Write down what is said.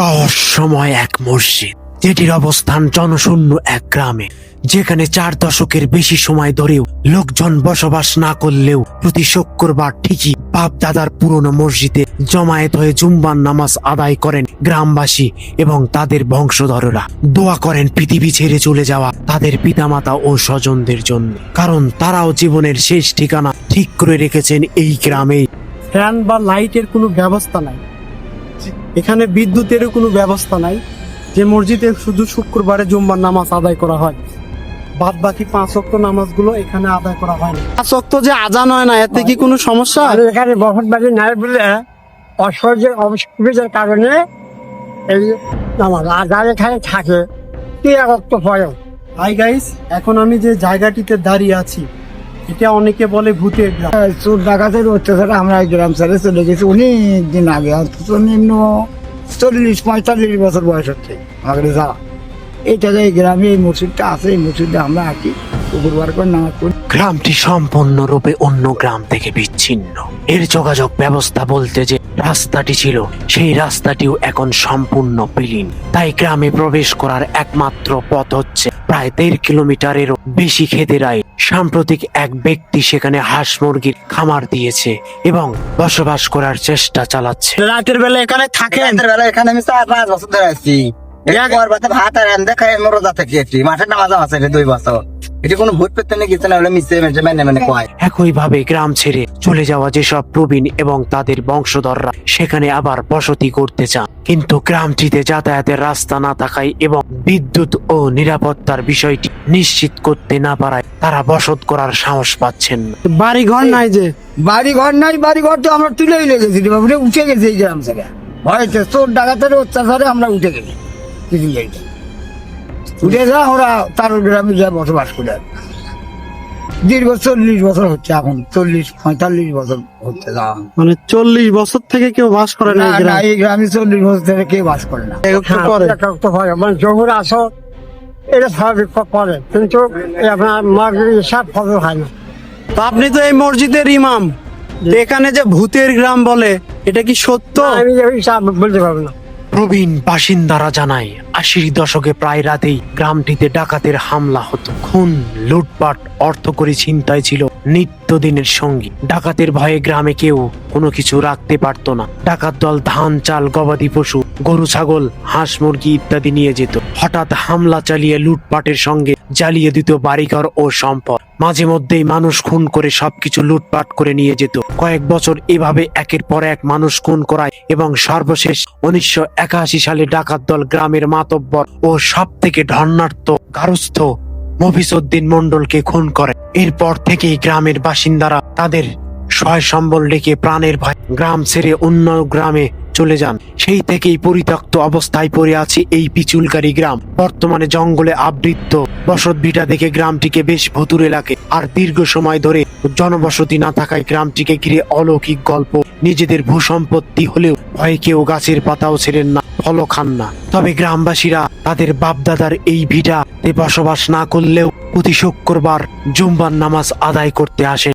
রহস্যময় এক মসজিদ, যেটির অবস্থান জনশূন্য এক গ্রামে, যেখানে চার দশকের বেশি সময় ধরেও লোকজন বসবাস না করলেও প্রতি শুক্রবার ঠিকই বাপ দাদার পুরনো মসজিদে জমায়েত হয়ে জুম্বান নামাজ আদায় করেন গ্রামবাসী এবং তাদের বংশধররা। দোয়া করেন পৃথিবী ছেড়ে চলে যাওয়া তাদের পিতামাতা ও স্বজনদের জন্য, কারণ তারাও জীবনের শেষ ঠিকানা ঠিক করে রেখেছেন এই গ্রামেই। ফ্যান বা লাইটের কোনো ব্যবস্থা নাই। এখানে বিদ্যুতেরও কোনো ব্যবস্থা নাই। যে মসজিদে শুধু শুক্রবারে জুম্মার নামাজ আদায় করা হয় বাদ বাকি পাঁচ অক্ট নামাজগুলো এখানে আদায় করা হয় না। পাঁচ অক্ট যে আজান হয় না এতে কি কোনো সমস্যা? এখানে বসত বাড়ি নাই বলে অসহ্যের অসুবিধার কারণে এই আমার আধার এখানে থাকে। কি রক্ত পড়ে হাই গাইস এখন আমি যে জায়গাটিতে দাঁড়িয়ে আছি এটা অনেকে বলে ভূতের গ্রাম। চোর ডাকাতের অত্যাচার আমরা এই গ্রাম ছেড়ে চলে গেছি। অনেক দিন আগে অন্তত নিম্ন চল্লিশ পঁয়তাল্লিশ বছর বয়স হচ্ছে। আমাদের এইটা এই গ্রামে এই মসজিদটা আছে এই মসজিদে আমরা শুক্রবার করে নামাজ পড়ি। গ্রামটি সম্পূর্ণরূপে অন্য গ্রাম থেকে বিচ্ছিন্ন। এর যোগাযোগ ব্যবস্থা বলতে যে রাস্তাটি ছিল সেই রাস্তাটিও এখন সম্পূর্ণ বিলীন। তাই গ্রামে প্রবেশ করার একমাত্র পথ হচ্ছে প্রায় দেড় কিলোমিটারেরও বেশি খেতেরায় সাম্প্রতিক এক ব্যক্তি সেখানে হাঁস মুরগির খামার দিয়েছে এবং বসবাস করার চেষ্টা চালাচ্ছে। রাতের বেলা এখানে থাকে রাতের বেলা এখানে আমি চার পাঁচ বছর ধরে আছি। একবার বাতে ভাত আর রান্ধে খাই আমি রোজা থেকে মাঠের নামাজ আছে দুই বছর। এটি কোনো ভূত পেতে গেছে না হলে মিশে মেশে মেনে মেনে কয় একইভাবে গ্রাম ছেড়ে চলে যাওয়া যেসব প্রবীণ এবং তাদের বংশধররা সেখানে আবার বসতি করতে চান। কিন্তু গ্রামটিতে যাতায়াতের রাস্তা না থাকায় এবং বিদ্যুৎ ও নিরাপত্তার বিষয়টি নিশ্চিত করতে না পারায় তারা বসত করার সাহস পাচ্ছেন না। বাড়ি ঘর নাই যে। বাড়ি ঘর নাই বাড়ি ঘর তো আমরা তুলেই লেগেছি উঠে গেছি এই গ্রাম থেকে ভয়তে চোর ডাকাতের অত্যাচারে আমরা উঠে গেছি। কিছু জায়গায় উঠে যা ওরা তার গ্রামে যা বসবাস করে। দীর্ঘ চল্লিশ বছর হচ্ছে এখন চল্লিশ পঁয়তাল্লিশ বছর হচ্ছে মানে চল্লিশ বছর থেকে কেউ বাস করে না এই গ্রামে। চল্লিশ বছর থেকে কেউ বাস করে না। পড়ে মানে যখন আসো এটা স্বাভাবিক পড়ে কিন্তু আপনার সব ফসল হয় না। তো আপনি তো এই মসজিদের ইমাম। এখানে যে ভূতের গ্রাম বলে এটা কি সত্য? আমি বলতে পারব না। প্রবীণ বাসিন্দারা জানায়। আশির দশকে প্রায় রাতেই গ্রামটিতে ডাকাতের হামলা হতো। খুন লুটপাট অর্থকরী ছিনতাই ছিল নিত্যদিনের সঙ্গী। ডাকাতের ভয়ে গ্রামে কেউ কোনো কিছু রাখতে পারতো না। ডাকাত দল ধান, চাল, গবাদি পশু, গরু, ছাগল, হাঁস, মুরগি ইত্যাদি নিয়ে যেত। হঠাৎ হামলা চালিয়ে লুটপাটের সঙ্গে জ্বালিয়ে দিত বাড়িঘর ও সম্পদ। মাঝে মধ্যেই মানুষ খুন করে সবকিছু লুটপাট করে নিয়ে যেত। কয়েক বছর এভাবে একের পর এক মানুষ খুন করায় এবং সর্বশেষ উনিশশো একাশি সালে ডাকাত দল গ্রামের মাতব্বর ও সব থেকে ধর্নার্থ গারস্থ মফিসুদ্দিন মন্ডলকে খুন করে। এরপর থেকেই গ্রামের বাসিন্দারা তাদের সহায় সম্বল রেখে প্রাণের ভয় গ্রাম ছেড়ে অন্য গ্রামে চলে যান। সেই থেকেই পরিত্যক্ত অবস্থায় পড়ে আছে এই পিচুলকারী গ্রাম। বর্তমানে জঙ্গলে আবৃত বসত ভিটা দেখে গ্রামটিকে বেশ ভুতুরে লাগে। আর দীর্ঘ সময় ধরে জনবসতি না থাকায় গ্রামটিকে ঘিরে অলৌকিক গল্প। নিজেদের ভূসম্পত্তি হলেও ভয়ে কেউ গাছের পাতাও ছেড়েন না, ফলও খান না। তবে গ্রামবাসীরা তাদের বাপদাদার এই ভিটাতে বসবাস না করলেও প্রতি শুক্রবার জুম্বার নামাজ আদায় করতে আসে